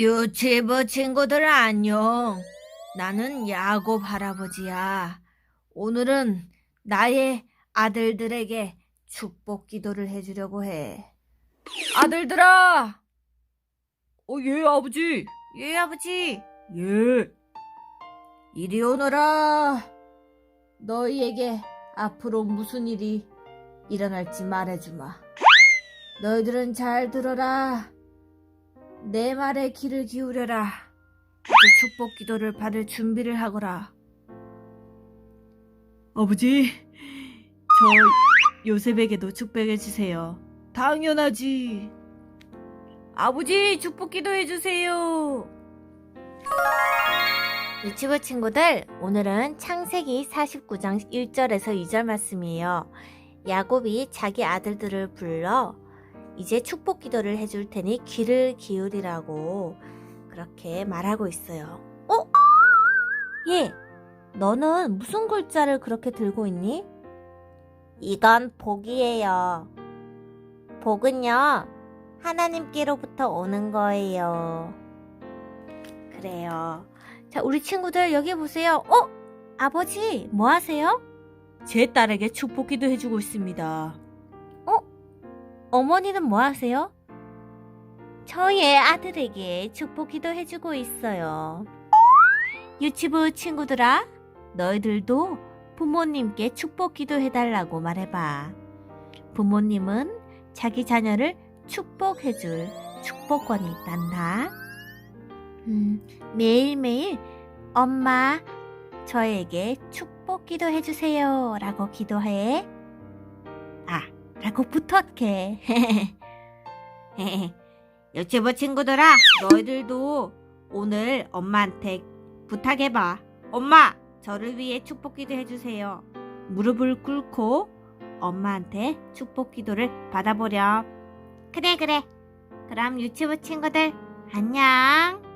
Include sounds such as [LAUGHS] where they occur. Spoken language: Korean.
유치부 친구들 안녕. 나는 야곱 할아버지야. 오늘은 나의 아들들에게 축복 기도를 해주려고 해. 아들들아! 어, 예, 아버지. 예, 아버지. 예. 이리 오너라. 너희에게 앞으로 무슨 일이 일어날지 말해주마. 너희들은 잘 들어라. 내 말에 귀를 기울여라. 이제 축복 기도를 받을 준비를 하거라. 아버지, 저 요셉에게도 축복해 주세요. 당연하지. 아버지, 축복 기도해 주세요. 유치부 친구들, 오늘은 창세기 49장 1절에서 2절 말씀이에요. 야곱이 자기 아들들을 불러 이제 축복 기도를 해줄 테니 귀를 기울이라고 그렇게 말하고 있어요. 어? 얘, 너는 무슨 글자를 그렇게 들고 있니? 이건 복이에요. 복은요, 하나님께로부터 오는 거예요. 그래요. 자, 우리 친구들 여기 보세요. 어? 아버지, 뭐 하세요? 제 딸에게 축복 기도해주고 있습니다. 어? 어머니는 뭐 하세요? 저의 아들에게 축복 기도 해주고 있어요. 유치부 친구들아, 너희들도 부모님께 축복 기도 해달라고 말해봐. 부모님은 자기 자녀를 축복해줄 축복권이 있단다. 음, 매일매일 엄마, 저에게 축복 기도 해주세요. 라고 기도해. 아, 라고 부탁해. [LAUGHS] 유치부 친구들아, 너희들도 오늘 엄마한테 부탁해봐. 엄마, 저를 위해 축복 기도 해주세요. 무릎을 꿇고 엄마한테 축복 기도를 받아보렴. 그래, 그래. 그럼 유치부 친구들, 안녕.